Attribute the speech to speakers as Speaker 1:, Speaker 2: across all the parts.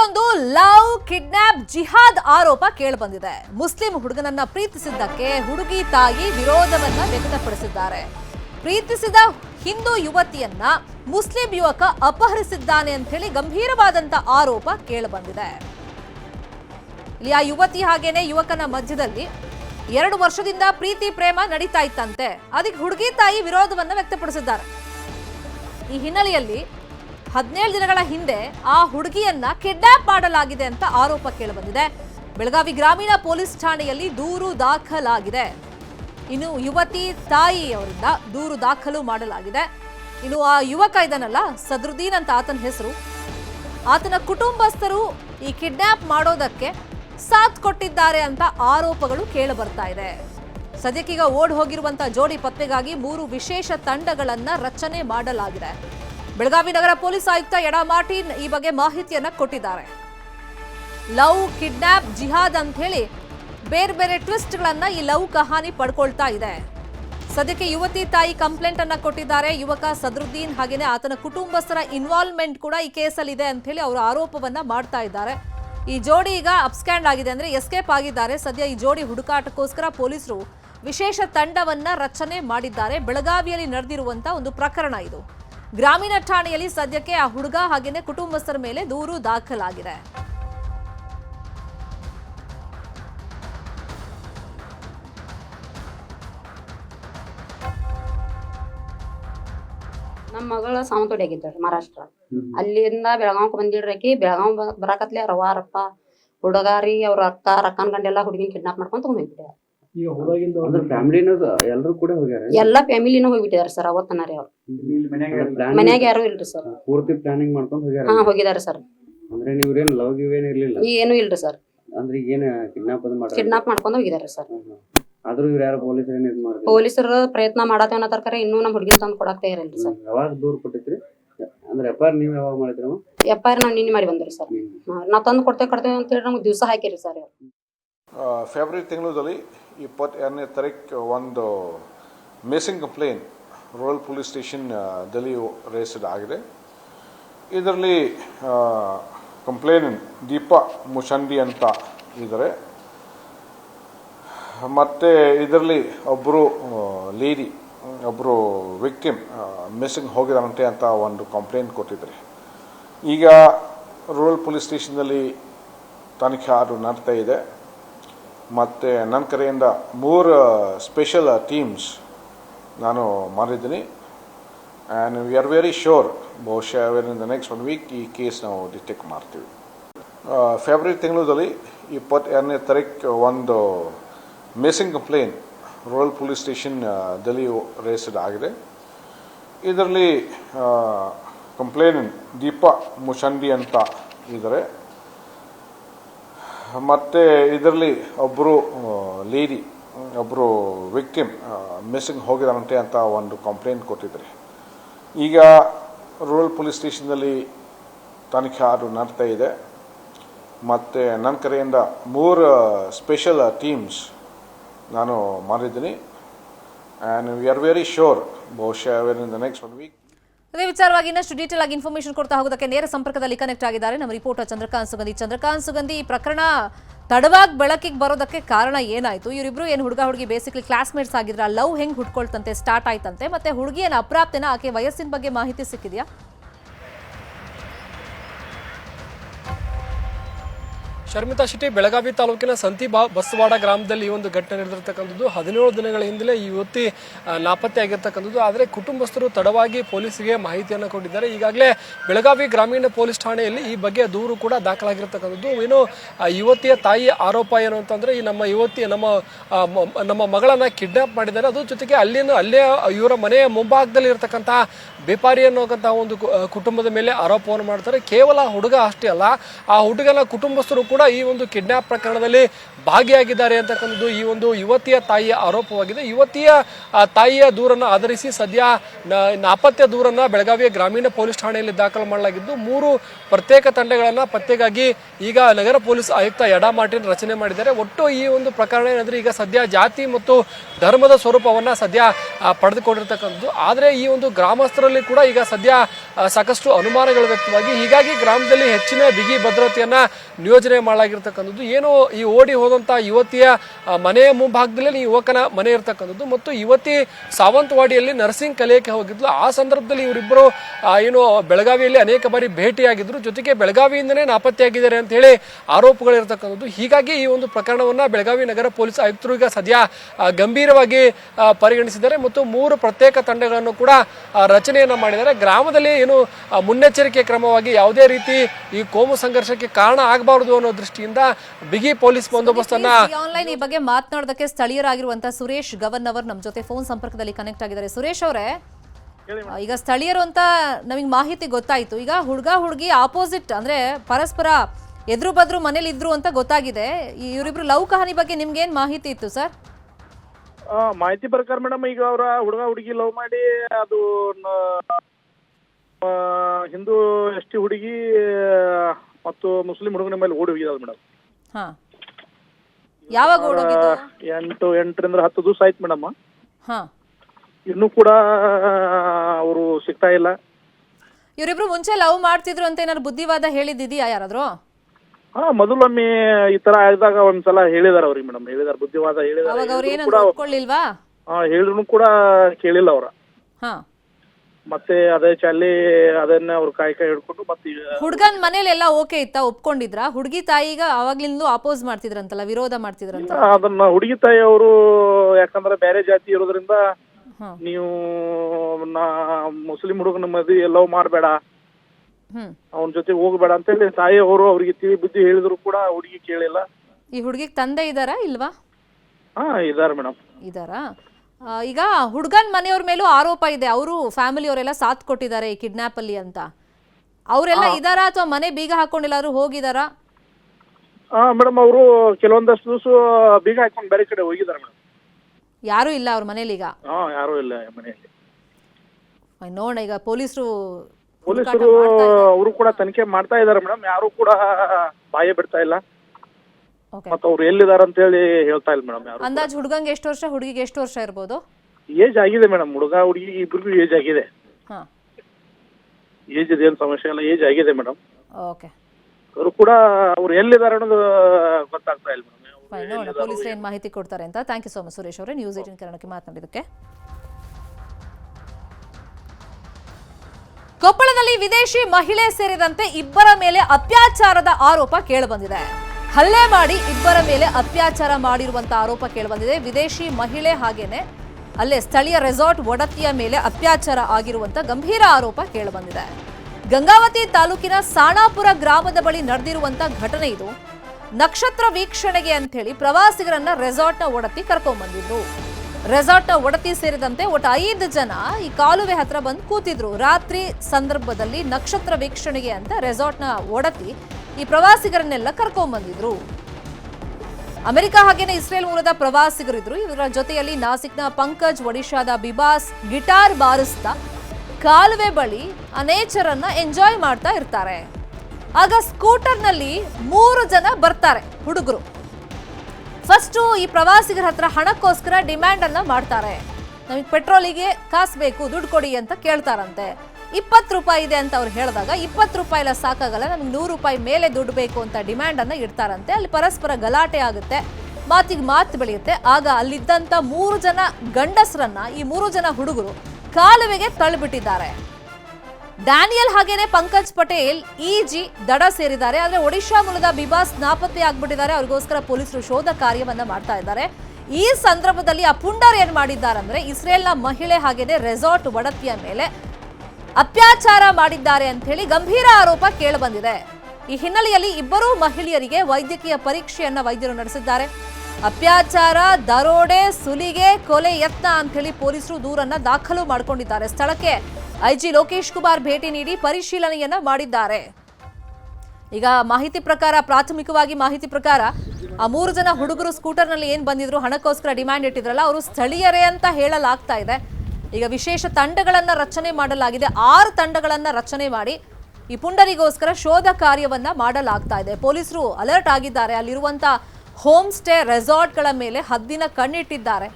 Speaker 1: ಇಲ್ಲೊಂದು love, kidnap, ಜಿಹಾದ್ ಆರೋಪ ಕೇಳಿಬಂದಿದೆ. ಮುಸ್ಲಿಂ ಹುಡುಗನನ್ನ ಪ್ರೀತಿಸಿದ್ದಕ್ಕೆ ಹುಡುಗಿ ತಾಯಿ ವಿರೋಧವನ್ನ ವ್ಯಕ್ತಪಡಿಸಿದ್ದಾರೆ. ಪ್ರೀತಿಸಿದ ಹಿಂದೂ ಯುವತಿಯನ್ನ ಮುಸ್ಲಿಂ ಯುವಕ ಅಪಹರಿಸಿದ್ದಾನೆ ಅಂತ ಹೇಳಿ ಗಂಭೀರವಾದಂತ ಆರೋಪ ಕೇಳಿಬಂದಿದೆ. ಇಲ್ಲಿ ಆ ಯುವತಿ ಹಾಗೇನೆ ಯುವಕನ ಮಧ್ಯದಲ್ಲಿ ಎರಡು ವರ್ಷದಿಂದ ಪ್ರೀತಿ, ಪ್ರೇಮ ನಡೀತಾ ಇತ್ತಂತೆ. ಅದಕ್ಕೆ ಹುಡುಗಿ ತಾಯಿ ವಿರೋಧವನ್ನ ವ್ಯಕ್ತಪಡಿಸಿದ್ದಾರೆ. ಈ ಹಿನ್ನೆಲೆಯಲ್ಲಿ ಹದಿನೇಳು ದಿನಗಳ ಹಿಂದೆ ಆ ಹುಡುಗಿಯನ್ನ ಕಿಡ್ನಾಪ್ ಮಾಡಲಾಗಿದೆ ಅಂತ ಆರೋಪ ಕೇಳಿಬಂದಿದೆ. ಬೆಳಗಾವಿ ಗ್ರಾಮೀಣ ಪೊಲೀಸ್ ಠಾಣೆಯಲ್ಲಿ ದೂರು ದಾಖಲಾಗಿದೆ. ಇನ್ನು ಯುವತಿ ತಾಯಿ ಅವರಿಂದ ದೂರು ದಾಖಲು ಮಾಡಲಾಗಿದೆ. ಇನ್ನು ಆ ಯುವಕ ಇದನ್ನಲ್ಲ, ಸದ್ರುದ್ದೀನ್ ಅಂತ ಆತನ ಹೆಸರು. ಆತನ ಕುಟುಂಬಸ್ಥರು ಈ ಕಿಡ್ನಾಪ್ ಮಾಡೋದಕ್ಕೆ ಸಾಥ್ ಕೊಟ್ಟಿದ್ದಾರೆ ಅಂತ ಆರೋಪಗಳು ಕೇಳಿ ಬರ್ತಾ ಇದೆ. ಸದ್ಯಕ್ಕೀಗ ಓಡ್ ಹೋಗಿರುವಂತಹ ಜೋಡಿ ಪತ್ತೆಗಾಗಿ ಮೂರು ವಿಶೇಷ ತಂಡಗಳನ್ನ ರಚನೆ ಮಾಡಲಾಗಿದೆ. ಬೆಳಗಾವಿ ನಗರ ಪೊಲೀಸ್ ಆಯುಕ್ತ ಎಡಾ ಮಾರ್ಟಿನ್ ಈ ಬಗ್ಗೆ ಮಾಹಿತಿಯನ್ನ ಕೊಟ್ಟಿದ್ದಾರೆ. ಲವ್, ಕಿಡ್ನಾಪ್, ಜಿಹಾದ್ ಅಂತ ಹೇಳಿ ಬೇರೆ ಬೇರೆ ಟ್ವಿಸ್ಟ್ಗಳನ್ನ ಈ ಲವ್ ಕಹಾನಿ ಪಡ್ಕೊಳ್ತಾ ಇದೆ. ಸದ್ಯಕ್ಕೆ ಯುವತಿ ತಾಯಿ ಕಂಪ್ಲೇಂಟ್ ಅನ್ನ ಕೊಟ್ಟಿದ್ದಾರೆ. ಯುವಕ ಸದರುದ್ದೀನ್ ಹಾಗೇನೆ ಆತನ ಕುಟುಂಬಸ್ಥರ ಇನ್ವಾಲ್ವ್ಮೆಂಟ್ ಕೂಡ ಈ ಕೇಸಲ್ಲಿ ಇದೆ ಅಂತ ಹೇಳಿ ಅವರು ಆರೋಪವನ್ನ ಮಾಡ್ತಾ ಇದ್ದಾರೆ. ಈ ಜೋಡಿ ಈಗ ಅಪ್ಸ್ಕ್ಯಾಂಡ್ ಆಗಿದೆ ಅಂದ್ರೆ ಎಸ್ಕೇಪ್ ಆಗಿದ್ದಾರೆ. ಸದ್ಯ ಈ ಜೋಡಿ ಹುಡುಕಾಟಕ್ಕೋಸ್ಕರ ಪೊಲೀಸರು ವಿಶೇಷ ತಂಡವನ್ನ ರಚನೆ ಮಾಡಿದ್ದಾರೆ. ಬೆಳಗಾವಿಯಲ್ಲಿ ನಡೆದಿರುವಂತ ಒಂದು ಪ್ರಕರಣ ಇದು. ಗ್ರಾಮೀಣ ಠಾಣೆಯಲ್ಲಿ ಸದ್ಯಕ್ಕೆ ಆ ಹುಡುಗ ಹಾಗೇನೆ ಕುಟುಂಬಸ್ಥರ ಮೇಲೆ ದೂರು ದಾಖಲಾಗಿದೆ.
Speaker 2: ನಮ್ಮ ಮಗಳ ಸಾವಂತೋಡಿ ಆಗಿದ್ದಾಳೆ ಮಹಾರಾಷ್ಟ್ರ. ಅಲ್ಲಿಂದ ಬೆಳಗಾವ್ಕ ಬಂದಿಡ್ರಿ ಆಕಿ ಬೆಳಗಾವ್ ಬ- ಬರಾಕತ್ಲೆ ರವಾರಪ್ಪ ಹುಡುಗಾರಿ ಅವ್ರ ಅಕ್ಕ ರಕ್ಕನ್ ಗಂಡೆಲ್ಲ ಹುಡುಗಿನ ಕಿಡ್ನಾಪ್ ಮಾಡ್ಕೊಂಡ್ ತಗೊಂಡ್ಬಿಟ್ಟಾರ
Speaker 3: ಈಗ ಹೋದಾಗಿಂದ
Speaker 4: ಅಂದ್ರೆ ಫ್ಯಾಮಿಲಿನ ಎಲ್ಲರೂ ಕೂಡ ಹೋಗ್ಯಾರ?
Speaker 2: ಎಲ್ಲಾ ಫ್ಯಾಮಿಲಿನ ಹೋಗ್ಬಿಟ್ಟಿದಾರೆ ಸರ್ ಅವತ್ತನ ರೀ ಅವ್ರು ಮನ್ಯಾಗ ಯಾರು ಇಲ್ರಿ ಸರ್.
Speaker 4: ಪೂರ್ತಿ ಪ್ಲಾನಿಂಗ್ ಮಾಡ್ಕೊಂಡು ಹೋಗ್ಯಾರ?
Speaker 2: ಹಾ ಹೋಗಿದಾರೆ ಸರ್.
Speaker 4: ಅಂದ್ರೆ ನೀವ್ರೇನ್ ಲವ್ ಗಿವ್ ಏನ್ ಇರ್ಲಿಲ್ಲ?
Speaker 2: ಏನು ಇಲ್ರಿ ಸರ್.
Speaker 4: ಅಂದ್ರೆ ಈಗ ಏನ್ ಕಿಡ್ನಾಪ್ ಅದು ಮಾಡ್ರ
Speaker 2: ಕಿಡ್ನಾಪ್ ಮಾಡ್ಕೊಂಡು ಹೋಗಿದಾರೆ ಸರ್.
Speaker 4: ಆದ್ರೂ ಇವ್ರು ಯಾರು ಪೊಲೀಸರು ಏನ್ ಇದ್ ಮಾಡಿದ್ರು
Speaker 2: ಪೊಲೀಸರು ಪ್ರಯತ್ನ ಮಾಡತ್ತೇವ ಅನ್ನೋ ಇನ್ನೂ ನಮ್ ಹುಡುಗಿನ ತಂದು ಕೊಡಾಕ್ತಾ ಇರಲ್ರಿ ಸರ್.
Speaker 4: ಯಾವಾಗ ದೂರ ಕೊಟ್ಟಿದ್ರಿ? ಅಂದ್ರೆ ಎಫ್ ನೀವು ಯಾವಾಗ ಮಾಡಿದ್ರಮ್ಮ
Speaker 2: ಎಫ್ ಐ ಆರ್ ನಾವ್ ನಿನ್ನೆ ಮಾಡಿ ಬಂದ್ರಿ ಸರ್. ನಾವು ತಂದು ಕೊಡ್ತೇವೆ ಕೊಡ್ತೇವೆ ಅಂತ ಹೇಳಿ ನಮ್ಗೆ ದಿವಸ ಹಾಕಿರಿ ಸರ್ ಇವ್ರು.
Speaker 5: ಫೆಬ್ರವರಿ ತಿಂಗಳಲ್ಲಿ ಇಪ್ಪತ್ತೆರಡನೇ ತಾರೀಕು ಒಂದು missing complaint rural police station ದಲ್ಲಿ ರಿಜಿಸ್ಟರ್ಡ್ ಆಗಿದೆ. ಇದರಲ್ಲಿ ಕಂಪ್ಲೇನೆಂಟ್ ದೀಪಾ ಮುಷಂಡಿ ಅಂತ ಇದ್ದಾರೆ. ಮತ್ತು ಇದರಲ್ಲಿ ಒಬ್ಬರು ಲೇಡಿ ಒಬ್ಬರು ವಿಕ್ಟಿಮ್ ಮಿಸ್ಸಿಂಗ್ ಹೋಗಿದಾರಂತೆ ಅಂತ ಒಂದು ಕಂಪ್ಲೇಂಟ್ ಕೊಟ್ಟಿದ್ದಾರೆ. ಈಗ ರೂರಲ್ ಪೊಲೀಸ್ ಸ್ಟೇಷನ್ನಲ್ಲಿ ತನಿಖೆ ಅದು ನಡ್ತಾ ಇದೆ. ಮತ್ತು ನನ್ನ ಕಡೆಯಿಂದ ಮೂರು ಸ್ಪೆಷಲ್ ಟೀಮ್ಸ್ ನಾನು ಮಾಡಿದ್ದೀನಿ. And we are very sure ಬಹುಶಃ in the next one week ಈ ಕೇಸ್ ನಾವು ಡಿಟೆಕ್ಟ್ ಮಾಡ್ತೀವಿ. ಫೆಬ್ರವರಿ ತಿಂಗಳಲ್ಲಿ ಇಪ್ಪತ್ತೆರಡನೇ ತಾರೀಕು ಒಂದು missing complaint rural police station ದಲ್ಲಿ ರೇಸ್ಡ್ ಆಗಿದೆ. ಇದರಲ್ಲಿ ಕಂಪ್ಲೇನ್ ದೀಪಾ ಮುಷಂಡಿ ಅಂತ ಇದ್ದಾರೆ ಮತ್ತು ಇದರಲ್ಲಿ ಒಬ್ಬರು ಲೇಡಿ ಒಬ್ಬರು ವಿಕ್ಟಿಮ್ ಮಿಸ್ಸಿಂಗ್ ಹೋಗಿದಾರಂತೆ ಅಂತ ಒಂದು ಕಂಪ್ಲೇಂಟ್ ಕೊಟ್ಟಿದ್ದಾರೆ ಈಗ ರೂರಲ್ ಪೊಲೀಸ್ ಸ್ಟೇಷನ್ನಲ್ಲಿ ತನಿಖೆ ಅದು ನಡ್ತಾ ಇದೆ. ಮತ್ತು ನನ್ನ ಕಡೆಯಿಂದ ಮೂರು ಸ್ಪೆಷಲ್ ಟೀಮ್ಸ್ ನಾನು ಮಾಡಿದ್ದೀನಿ and we are very sure ಬಹುಶಃ in the next one week
Speaker 1: ಇದೇ ವಿಚಾರವಾಗಿ ಇನ್ನಷ್ಟು ಡೀಟೇಲ್ ಆಗಿ ಇನ್ಫಾರ್ಮೇಶನ್ ಕೊಡ್ತಾ ಹೋಗೋದಕ್ಕೆ ನೇರ ಸಂಪರ್ಕದಲ್ಲಿ ಕನೆಕ್ಟ್ ಆಗಿದ್ದಾರೆ ನಮ್ಮ ರಿಪೋರ್ಟರ್ ಚಂದ್ರಕಾಂತ್ ಸುಗಂಧಿ. ಚಂದ್ರಕಾಂತ್ ಸುಗಂಧಿ, ಈ ಪ್ರಕರಣ ತಡವಾಗಿ ಬೆಳಕಿಗೆ ಬರೋದಕ್ಕೆ ಕಾರಣ ಏನಾಯ್ತು? ಇವರಿಬ್ರು ಏನು ಹುಡುಗ ಹುಡುಗಿ ಬೇಸಿಕ್ಲಿ ಕ್ಲಾಸ್ಮೇಟ್ಸ್ ಆಗಿದ್ರ ಲವ್ ಹೆಂಗ್ ಹುಡ್ಕೊಳ್ತಂತೆ ಸ್ಟಾರ್ಟ್ ಆಯ್ತಂತೆ, ಮತ್ತೆ ಹುಡುಗಿಯನ್ನ ಅಪ್ರಾಪ್ತೆನ ಆಕೆ ವಯಸ್ಸಿನ ಬಗ್ಗೆ ಮಾಹಿತಿ ಸಿಕ್ಕಿದ್ಯಾ?
Speaker 3: ಶರ್ಮಿತಾ ಶೆಟ್ಟಿ, ಬೆಳಗಾವಿ ತಾಲೂಕಿನ ಸಂತಿ ಬಾ ಬಸವಾಡ ಗ್ರಾಮದಲ್ಲಿ ಈ ಒಂದು ಘಟನೆ ನಡೆದಿರ್ತಕ್ಕಂಥದ್ದು. ಹದಿನೇಳು ದಿನಗಳ ಹಿಂದಲೇ ಈ ಯುವತಿ ನಾಪತ್ತೆ ಆಗಿರ್ತಕ್ಕಂಥದ್ದು ಆದರೆ ಕುಟುಂಬಸ್ಥರು ತಡವಾಗಿ ಪೊಲೀಸರಿಗೆ ಮಾಹಿತಿಯನ್ನು ಕೊಟ್ಟಿದ್ದಾರೆ. ಈಗಾಗಲೇ ಬೆಳಗಾವಿ ಗ್ರಾಮೀಣ ಪೊಲೀಸ್ ಠಾಣೆಯಲ್ಲಿ ಈ ಬಗ್ಗೆ ದೂರು ಕೂಡ ದಾಖಲಾಗಿರ್ತಕ್ಕಂಥದ್ದು. ಏನು ಯುವತಿಯ ತಾಯಿಯ ಆರೋಪ ಏನು ಅಂತಂದರೆ, ಈ ನಮ್ಮ ಯುವತಿ, ನಮ್ಮ ನಮ್ಮ ಮಗಳನ್ನು ಕಿಡ್ನಾಪ್ ಮಾಡಿದ್ದಾರೆ. ಅದ್ರ ಜೊತೆಗೆ ಅಲ್ಲಿನ, ಅಲ್ಲೇ ಇವರ ಮನೆಯ ಮುಂಭಾಗದಲ್ಲಿ ಇರತಕ್ಕಂತಹ ವ್ಯಾಪಾರಿ ಅನ್ನೋಕ್ಕಂಥ ಒಂದು ಕುಟುಂಬದ ಮೇಲೆ ಆರೋಪವನ್ನು ಮಾಡ್ತಾರೆ. ಕೇವಲ ಹುಡುಗ ಅಷ್ಟೇ ಅಲ್ಲ, ಆ ಹುಡುಗನ ಕುಟುಂಬಸ್ಥರು ಕೂಡ ಕೂಡ ಈ ಒಂದು ಕಿಡ್ನಾಪ್ ಪ್ರಕರಣದಲ್ಲಿ ಭಾಗಿಯಾಗಿದ್ದಾರೆ ಅಂತಕ್ಕಂಥದ್ದು ಈ ಒಂದು ಯುವತಿಯ ತಾಯಿಯ ಆರೋಪವಾಗಿದೆ. ಯುವತಿಯ ತಾಯಿಯ ದೂರನ್ನು ಆಧರಿಸಿ ಸದ್ಯ ನಾಪತ್ಯ ದೂರನ್ನ ಬೆಳಗಾವಿಯ ಗ್ರಾಮೀಣ ಪೊಲೀಸ್ ಠಾಣೆಯಲ್ಲಿ ದಾಖಲು ಮಾಡಲಾಗಿದ್ದು, ಮೂರು ಪ್ರತ್ಯೇಕ ತಂಡಗಳನ್ನು ಪತ್ತೆಗಾಗಿ ಈಗ ನಗರ ಪೊಲೀಸ್ ಆಯುಕ್ತ ಯಡಾ ಮಾರ್ಟಿನ್ ರಚನೆ ಮಾಡಿದ್ದಾರೆ. ಒಟ್ಟು ಈ ಒಂದು ಪ್ರಕರಣ ಏನಂದ್ರೆ ಈಗ ಸದ್ಯ ಜಾತಿ ಮತ್ತು ಧರ್ಮದ ಸ್ವರೂಪವನ್ನ ಸದ್ಯ ಪಡೆದುಕೊಂಡಿರ್ತಕ್ಕಂಥದ್ದು. ಆದರೆ ಈ ಒಂದು ಗ್ರಾಮಸ್ಥರಲ್ಲಿ ಕೂಡ ಈಗ ಸದ್ಯ ಸಾಕಷ್ಟು ಅನುಮಾನಗಳು ವ್ಯಕ್ತವಾಗಿ, ಹೀಗಾಗಿ ಗ್ರಾಮದಲ್ಲಿ ಹೆಚ್ಚಿನ ಬಿಗಿ ಭದ್ರತೆಯನ್ನು ನಿಯೋಜನೆ ಮಾಡಲಾಗಿರ್ತಕ್ಕಂಥದ್ದು ಏನು ಈ ಓಡಿ ಹೋದಂಥ ಯುವತಿಯ ಮನೆಯ ಮುಂಭಾಗದಲ್ಲಿ ಈ ಯುವಕನ ಮನೆ ಇರ್ತಕ್ಕಂಥದ್ದು. ಮತ್ತು ಯುವತಿ ಸಾವಂತವಾಡಿಯಲ್ಲಿ ನರ್ಸಿಂಗ್ ಕಲಿಯಕ್ಕೆ ಹೋಗಿದ್ಲು. ಆ ಸಂದರ್ಭದಲ್ಲಿ ಇವರಿಬ್ಬರು ಏನು ಬೆಳಗಾವಿಯಲ್ಲಿ ಅನೇಕ ಬಾರಿ ಭೇಟಿಯಾಗಿದ್ರು. ಜೊತೆಗೆ ಬೆಳಗಾವಿಯಿಂದನೇ ನಾಪತ್ತೆಯಾಗಿದ್ದಾರೆ ಅಂತ ಹೇಳಿ ಆರೋಪಗಳಿರ್ತಕ್ಕಂಥದ್ದು ಹೀಗಾಗಿ ಈ ಒಂದು ಪ್ರಕರಣವನ್ನ ಬೆಳಗಾವಿ ನಗರ ಪೊಲೀಸ್ ಆಯುಕ್ತರು ಈಗ ಸದ್ಯ ಗಂಭೀರವಾಗಿ ಪರಿಗಣಿಸಿದ್ದಾರೆ. ಮತ್ತು ಮೂರು ಪ್ರತ್ಯೇಕ ತಂಡಗಳನ್ನು ಕೂಡ ರಚನೆಯನ್ನ ಮಾಡಿದ್ದಾರೆ. ಗ್ರಾಮದಲ್ಲಿ ಏನು ಮುನ್ನೆಚ್ಚರಿಕೆ ಕ್ರಮವಾಗಿ ಯಾವುದೇ ರೀತಿ ಈ ಕೋಮು ಸಂಘರ್ಷಕ್ಕೆ ಕಾರಣ ಆಗಬಾರದು ಅನ್ನೋ ದೃಷ್ಟಿಯಿಂದ ಬಿಗಿ ಪೊಲೀಸ್ ಬಂದೋಬಸ್ತನ್ನ
Speaker 1: ಆನ್ಲೈನ್ ಈ ಬಗ್ಗೆ ಮಾತನಾಡೋದಕ್ಕೆ ಸ್ಥಳೀಯರಾಗಿರುವಂತಹ ಸುರೇಶ್ ಗವನ್ ಅವರು ನಮ್ಮ ಜೊತೆ ಫೋನ್ ಸಂಪರ್ಕದಲ್ಲಿ ಕನೆಕ್ಟ್ ಆಗಿದ್ದಾರೆ. ಸುರೇಶ್ ಅವರೇ ಈಗ ಸ್ಥಳೀಯರು ಅಂತ ನಮಗೆ ಮಾಹಿತಿ ಗೊತ್ತಾಯ್ತು. ಈಗ ಹುಡುಗ ಹುಡುಗಿ ಆಪೋಸಿಟ್ ಅಂದ್ರೆ ಪರಸ್ಪರ ಎದುರು ಬದ್ರು ಮನೇಲಿ ಇದ್ರು ಅಂತ ಗೊತ್ತಾಗಿದೆ. ಇವರಿಬ್ರು ಲವ್ ಕಹಾನಿ ಬಗ್ಗೆ ನಿಮ್ಗೆ ಏನ್ ಮಾಹಿತಿ ಇತ್ತು ಸರ್?
Speaker 6: ಮಾಹಿತಿ ಪ್ರಕಾರ ಮೇಡಮ್ ಈಗ ಅವರ ಹುಡುಗ ಹುಡುಗಿ ಲವ್ ಮಾಡಿ ಅದು ಆ, ಹಿಂದೂ ಎಸ್ ಟಿ ಹುಡುಗಿ ಮತ್ತು ಮುಸ್ಲಿಂ ಹುಡುಗನ ಮೇಲೆ ಓಡಿ ಹೋಗಿದ್ದಾರೆ ಮೇಡಮ್
Speaker 1: ಹಾ. ಯಾವಾಗ ಓಡೋಗಿದ್ದು
Speaker 6: ಎಂಟು ಎಂಟರಿಂದ ಹತ್ತು ದಿವಸ ಆಯ್ತು ಮೇಡಮ್
Speaker 1: ಹಾ.
Speaker 6: ಇನ್ನೂ ಕೂಡ ಅವರು ಸಿಗ್ತಾ ಇಲ್ಲ.
Speaker 1: ಇವರಿಬ್ರು ಮುಂಚೆ ಲವ್ ಮಾಡ್ತಿದ್ರು ಅಂತ ಏನಾದ್ರು ಬುದ್ಧಿವಾದ ಹೇಳಿದ್ದಿದ್ಯಾ ಯಾರಾದ್ರೂ?
Speaker 6: ಹಾ ಮೊದಲೊಮ್ಮೆ ಈ ತರ ಆದಾಗ ಒಂದ್ಸಲ ಹೇಳಿದಾರ ಅವ್ರಿಗೆ ಮೇಡಮ್ ಹೇಳಿದಾರ ಬುದ್ಧಿವಾದ ಹೇಳಿದಾರ.
Speaker 1: ಅವಾಗ ಅವ್ರು
Speaker 6: ಹೇಳಿದ್ರು
Speaker 1: ಏನಂತ ಒಪ್ಕೊಳ್ಳಿಲ್ವಾ?
Speaker 6: ಹೇಳಿದ್ರು ಕೂಡ ಕೇಳಿಲ್ಲ ಅವ್ರ.
Speaker 1: ಹಾ.
Speaker 6: ಮತ್ತೆ ಅದೇ ಚಾಲಿ ಅದನ್ನ ಅವ್ರ ಕಾಯಿ ಕಾಯಿ ಹಿಡ್ಕೊಂಡು ಮತ್ತೆ
Speaker 1: ಹುಡ್ಗನ್ ಮನೇಲಿ ಎಲ್ಲ ಓಕೆ ಇತ್ತಾ? ಒಪ್ಕೊಂಡಿದ್ರಾ? ಹುಡುಗಿ ತಾಯಿಗ ಅವಾಗ್ಲಿಂದಲೂ ಅಪೋಸ್ ಮಾಡ್ತಿದ್ರಂತಲ್ಲ ವಿರೋಧ ಮಾಡ್ತಿದ್ರಂತ?
Speaker 6: ಅದನ್ನ ಹುಡುಗಿ ತಾಯಿ ಅವರು ಯಾಕಂದ್ರೆ ಬೇರೆ ಜಾತಿ ಇರೋದ್ರಿಂದ. ನೀವು ನಾ ಮುಸ್ಲಿಂ ಹುಡುಗನ ಮದುವೆ ಲವ್ ಮಾಡಬೇಡ.
Speaker 1: ಹ್ಮ್.
Speaker 6: ಅವನ ಜೊತೆ ಹೋಗ್ಬೇಡ ಅಂತ ಹೇಳಿ ತಾಯಿ ಅವರು ಅವ್ರಿಗೆ ತಿಳಿ ಬುದ್ಧಿ ಹೇಳಿದ್ರು ಕೂಡ ಹುಡುಗಿ ಕೇಳಿಲ್ಲ.
Speaker 1: ಈ ಹುಡುಗಿಗೆ ತಂದೆ ಇದಾರಾ ಇಲ್ವಾ?
Speaker 6: ಹಾ ಇದಾರ ಮೇಡಮ್.
Speaker 1: ಇದಾರಾ ಈಗ ಹುಡುಗನ ಮನೆಯವ್ರ ಮೇಲೂ ಆರೋಪ ಇದೆ. ಅವರು ಫ್ಯಾಮಿಲಿಯವರೆಲ್ಲ ಸಾಥ್ ಕೊಟ್ಟಿದ್ದಾರೆ ಈ ಕಿಡ್ನಾಪ್ ಅಲ್ಲಿ ಅಂತ. ಅವರೆಲ್ಲ ಇದಾರಾ ಅಥವಾ ಮನೆ ಬೀಗ ಹಾಕೊಂಡಿಲ್ಲಾದ್ರು ಹೋಗಿದಾರಾ?
Speaker 6: ಮೇಡಮ್ ಅವರು ಕೆಲವೊಂದಷ್ಟು ದಿವಸ ಬೀಗ ಹಾಕೊಂಡು ಬೇರೆ ಕಡೆ ಹೋಗಿದ್ದಾರೆ ಮೇಡಮ್
Speaker 1: ಯಾರು ಇಲ್ಲ ಅವ್ರ ಮನೇಲಿ ಈಗ?
Speaker 6: ಹಾ ಯಾರು ಇಲ್ಲ ಮನೆಯಲ್ಲಿ
Speaker 1: ನೋಡ ಈಗ ಪೊಲೀಸರು
Speaker 6: ಪೊಲೀಸರು ಅವರು ಕೂಡ ತನಿಖೆ ಮಾಡ್ತಾ ಇದಾರೆ ಮೇಡಮ್ ಯಾರು ಕೂಡ ಬಾಯಿ ಬಿಡ್ತಾ ಇಲ್ಲ. ಮತ್ತ ಅವ್ರು ಎಲ್ಲಿದಾರ ಅಂತ ಹೇಳಿ ಹೇಳ್ತಾ ಇಲ್ಲ ಮೇಡಮ್ ಯಾರು
Speaker 1: ಅಂದಾಜ್ ಹುಡ್ಗಂಗೆ ಎಷ್ಟು ವರ್ಷ ಹುಡುಗಿಗೆ ಎಷ್ಟು ವರ್ಷ ಇರ್ಬೋದು?
Speaker 6: ಏಜ್ ಆಗಿದೆ ಮೇಡಮ್ ಹುಡುಗ ಹುಡುಗಿ ಇಬ್ರಿಗೂ ಏಜ್ ಆಗಿದೆ.
Speaker 1: ಹಾ.
Speaker 6: ಏಜ್ ಇದೇನು ಸಮಸ್ಯೆ ಇಲ್ಲ ಏಜ್ ಆಗಿದೆ ಮೇಡಮ್.
Speaker 1: ಓಕೆ
Speaker 6: ಅವರು ಕೂಡ ಅವ್ರು ಎಲ್ಲಿದ್ದಾರೆ ಅನ್ನೋದು ಗೊತ್ತಾಗ್ತಾ ಇಲ್ಲ ಮೇಡಮ್.
Speaker 1: ಫೈನ್ ನೋಡೋಣ ಪೊಲೀಸರು ಏನು ಮಾಹಿತಿ ಕೊಡ್ತಾರೆ ಅಂತ. Thank you so much Suresh ಅವರೇ. ನ್ಯೂಸ್ ಏಟಿನ್ ಕನ್ನಡಕ್ಕೆ ಮಾತನಾಡಿದಕ್ಕೆ ಕೊಪ್ಪಳದಲ್ಲಿ ವಿದೇಶಿ ಮಹಿಳೆ ಸೇರಿದಂತೆ ಇಬ್ಬರ ಮೇಲೆ ಅತ್ಯಾಚಾರದ ಆರೋಪ ಕೇಳಿಬಂದಿದೆ. ಹಲ್ಲೆ ಮಾಡಿ ಇಬ್ಬರ ಮೇಲೆ ಅತ್ಯಾಚಾರ ಮಾಡಿರುವಂತ ಆರೋಪ ಕೇಳಿಬಂದಿದೆ. ವಿದೇಶಿ ಮಹಿಳೆ ಹಾಗೇನೆ ಅಲ್ಲೇ ಸ್ಥಳೀಯ ರೆಸಾರ್ಟ್ ಒಡತಿಯ ಮೇಲೆ ಅತ್ಯಾಚಾರ ಆಗಿರುವಂತ ಗಂಭೀರ ಆರೋಪ ಕೇಳಿಬಂದಿದೆ. ಗಂಗಾವತಿ ತಾಲೂಕಿನ ಸಾಣಾಪುರ ಗ್ರಾಮದ ಬಳಿ ನಡೆದಿರುವಂತ ಘಟನೆ ಇದು. ನಕ್ಷತ್ರ ವೀಕ್ಷಣೆಗೆ ಅಂತ ಹೇಳಿ ಪ್ರವಾಸಿಗರನ್ನ ರೆಸಾರ್ಟ್ನ ಒಡತಿ ಕರ್ಕೊಂಡ್ಬಂದಿದ್ರು. ರೆಸಾರ್ಟ್ನ ಒಡತಿ ಸೇರಿದಂತೆ ಒಟ್ಟು ಐದು ಜನ ಈ ಕಾಲುವೆ ಹತ್ರ ಬಂದು ಕೂತಿದ್ರು. ರಾತ್ರಿ ಸಂದರ್ಭದಲ್ಲಿ ನಕ್ಷತ್ರ ವೀಕ್ಷಣೆಗೆ ಅಂತ ರೆಸಾರ್ಟ್ನ ಒಡತಿ ಈ ಪ್ರವಾಸಿಗರನ್ನೆಲ್ಲ ಕರ್ಕೊಂಡ್ಬಂದಿದ್ರು ಅಮೆರಿಕ ಹಾಗೇನೆ ಇಸ್ರೇಲ್ ಮೂಲದ ಪ್ರವಾಸಿಗರಿದ್ರು ಇವರ ಜೊತೆಯಲ್ಲಿ ನಾಸಿಕ್ನ ಪಂಕಜ್, ಒಡಿಶಾದ ಬಿಬಾಸ್ ಗಿಟಾರ್ ಬಾರಿಸ್ತಾ ಕಾಲುವೆ ಬಳಿ ಅನೇಚರನ್ನ ಎಂಜಾಯ್ ಮಾಡ್ತಾ ಇರ್ತಾರೆ. ಆಗ ಸ್ಕೂಟರ್ನಲ್ಲಿ ಮೂರು ಜನ ಬರ್ತಾರೆ ಹುಡುಗರು. ಫಸ್ಟು ಈ ಪ್ರವಾಸಿಗರ ಹತ್ರ ಹಣಕ್ಕೋಸ್ಕರ ಡಿಮ್ಯಾಂಡ್ ಅನ್ನ ಮಾಡ್ತಾರೆ. ನಮಗೆ ಪೆಟ್ರೋಲಿಗೆ ಕಾಸು ಬೇಕು, ದುಡ್ಡು ಕೊಡಿ ಅಂತ ಕೇಳ್ತಾರಂತೆ. ಇಪ್ಪತ್ತು ರೂಪಾಯಿ ಇದೆ ಅಂತ ಅವ್ರು ಹೇಳಿದಾಗ ಇಪ್ಪತ್ತು ರೂಪಾಯಿ ಎಲ್ಲ ಸಾಕಾಗಲ್ಲ, ನಮ್ಗೆ ನೂರು ರೂಪಾಯಿ ಮೇಲೆ ದುಡ್ಡು ಬೇಕು ಅಂತ ಡಿಮ್ಯಾಂಡ್ ಅನ್ನ ಇಡ್ತಾರಂತೆ. ಅಲ್ಲಿ ಪರಸ್ಪರ ಗಲಾಟೆ ಆಗುತ್ತೆ, ಮಾತಿಗೆ ಮಾತು ಬೆಳೆಯುತ್ತೆ. ಆಗ ಅಲ್ಲಿದ್ದಂತ ಮೂರು ಜನ ಗಂಡಸರನ್ನ, ಈ ಮೂರು ಜನ ಹುಡುಗರು ಕಾಲುವೆಗೆ ತಳ್ಳಿಬಿಟ್ಟಿದ್ದಾರೆ. ಡ್ಯಾನಿಯಲ್ ಹಾಗೇನೆ ಪಂಕಜ್ ಪಟೇಲ್ ಇಜಿ ದಡ ಸೇರಿದ್ದಾರೆ. ಆದರೆ ಒಡಿಶಾ ಮೂಲದ ಬಿಬಾಸ್ ನಾಪತ್ತೆ ಆಗ್ಬಿಟ್ಟಿದ್ದಾರೆ. ಅವ್ರಿಗೋಸ್ಕರ ಪೊಲೀಸರು ಶೋಧ ಕಾರ್ಯವನ್ನ ಮಾಡ್ತಾ ಇದ್ದಾರೆ. ಈ ಸಂದರ್ಭದಲ್ಲಿ ಆ ಪುಂಡರ್ ಏನ್ ಮಾಡಿದ್ದಾರಂದ್ರೆ, ಇಸ್ರೇಲ್ನ ಮಹಿಳೆ ಹಾಗೇನೆ ರೆಸಾರ್ಟ್ ಒಡತಿಯ ಮೇಲೆ ಅತ್ಯಾಚಾರ ಮಾಡಿದ್ದಾರೆ ಅಂತ ಹೇಳಿ ಗಂಭೀರ ಆರೋಪ ಕೇಳಿಬಂದಿದೆ. ಈ ಹಿನ್ನೆಲೆಯಲ್ಲಿ ಇಬ್ಬರೂ ಮಹಿಳೆಯರಿಗೆ ವೈದ್ಯಕೀಯ ಪರೀಕ್ಷೆಯನ್ನ ವೈದ್ಯರು ನಡೆಸಿದ್ದಾರೆ. ಅತ್ಯಾಚಾರ, ದರೋಡೆ, ಸುಲಿಗೆ, ಕೊಲೆ ಯತ್ನ ಅಂತ ಹೇಳಿ ಪೊಲೀಸರು ದೂರನ್ನ ದಾಖಲು ಮಾಡಿಕೊಂಡಿದ್ದಾರೆ. ಸ್ಥಳಕ್ಕೆ ಐಜಿ ಲೋಕೇಶ್ ಕುಮಾರ್ ಭೇಟಿ ನೀಡಿ ಪರಿಶೀಲನೆಯನ್ನ ಮಾಡಿದ್ದಾರೆ. ಈಗ ಮಾಹಿತಿ ಪ್ರಕಾರ, ಪ್ರಾಥಮಿಕವಾಗಿ ಮಾಹಿತಿ ಪ್ರಕಾರ ಆ ಮೂರು ಜನ ಹುಡುಗರು ಸ್ಕೂಟರ್ನಲ್ಲಿ ಏನು ಬಂದಿದ್ರು, ಹಣಕ್ಕೋಸ್ಕರ ಡಿಮ್ಯಾಂಡ್ ಇಟ್ಟಿದ್ರಲ್ಲ, ಅವರು ಸ್ಥಳೀಯರೇ ಅಂತ ಹೇಳಲಾಗ್ತಾ ಇದೆ. ಈಗ ವಿಶೇಷ ತಂಡಗಳನ್ನು ರಚನೆ ಮಾಡಲಾಗಿದೆ. ಆರು ತಂಡಗಳನ್ನು ರಚನೆ ಮಾಡಿ ಈ ಪುಂಡರಿಗೋಸ್ಕರ ಶೋಧ ಕಾರ್ಯವನ್ನ ಮಾಡಲಾಗ್ತಾ ಇದೆ. ಪೊಲೀಸರು ಅಲರ್ಟ್ ಆಗಿದ್ದಾರೆ. ಅಲ್ಲಿರುವಂಥ ಹೋಮ್ ಸ್ಟೇ ರೆಸಾರ್ಟ್ಗಳ ಮೇಲೆ ಹದ್ದಿನ ಕಣ್ಣಿಟ್ಟಿದ್ದಾರೆ.